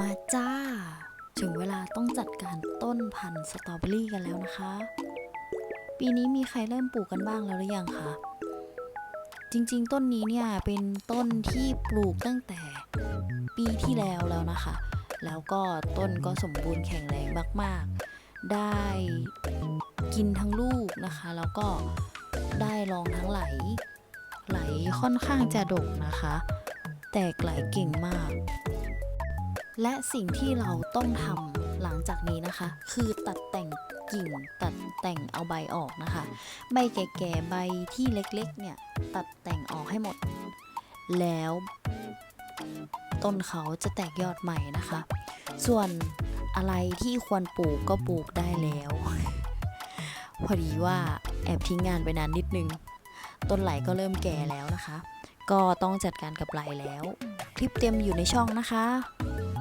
มาจ้า ถึงเวลาต้องจัดการต้นพันธุ์สตรอเบอรี่กันแล้วนะคะ ปีนี้มีใครเริ่มปลูกกันบ้างแล้วหรือยังคะ จริงๆ ต้นนี้เนี่ยเป็นต้นที่ปลูกตั้งแต่ปีที่แล้วแล้วนะคะ แล้วก็ต้นก็สมบูรณ์แข็งแรงมากๆ ได้กินทั้งลูกนะคะ แล้วก็ได้รองทั้งไหล ไหลค่อนข้างจะดกนะคะ แตกไหลเก่งมาก และสิ่งที่เราต้องทำหลังจากนี้นะคะ คือตัดแต่งกิ่งตัดแต่งเอาใบออกนะคะ ใบแก่ๆใบที่เล็กๆเนี่ยตัดแต่งออกให้หมด แล้วต้นเขาจะแตกยอดใหม่นะคะ ส่วนอะไรที่ควรปลูกก็ปลูกได้แล้ว พอดีว่าแอบทิ้งงานไปนานนิดนึง ต้นไหลก็เริ่มแก่แล้วนะคะ ก็ต้องจัดการกับไหลแล้ว คลิปเต็มอยู่ในช่องนะคะ